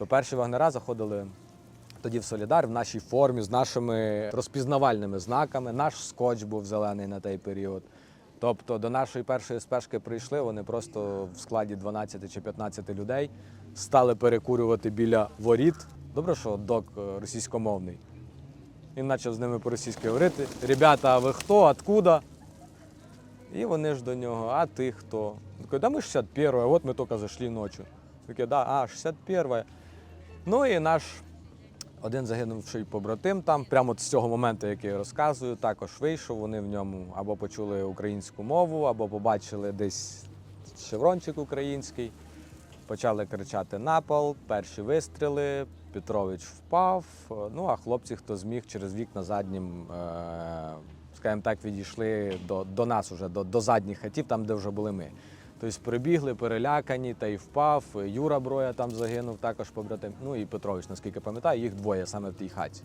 То перші вагнера заходили тоді в Солідар в нашій формі з нашими розпізнавальними знаками. Наш скотч був зелений на той період. Тобто до нашої першої спешки прийшли, вони просто в складі 12 чи 15 людей стали перекурювати біля воріт. Добре, що док е, російськомовний. Він почав з ними по-російськи говорити: Ребята, а ви хто? Откуда? І вони ж до нього, а ти хто? Він такий, да ми 61 а от ми тільки зайшли ночі. Таке, да, а, 61 Ну і наш один загинувший побратим там, прямо з цього моменту, який я розказую, також вийшов. Вони в ньому або почули українську мову, або побачили десь шеврончик український. Почали кричати на пол, перші вистріли, Петрович впав. Ну а хлопці, хто зміг через вікна заднім, е, скажімо так, відійшли до, до нас уже, до, до задніх хатів, там, де вже були ми. Тобто прибігли, перелякані, та й впав. Юра Броя там загинув, також побратим. Ну і Петрович, наскільки пам'ятаю, їх двоє саме в тій хаті.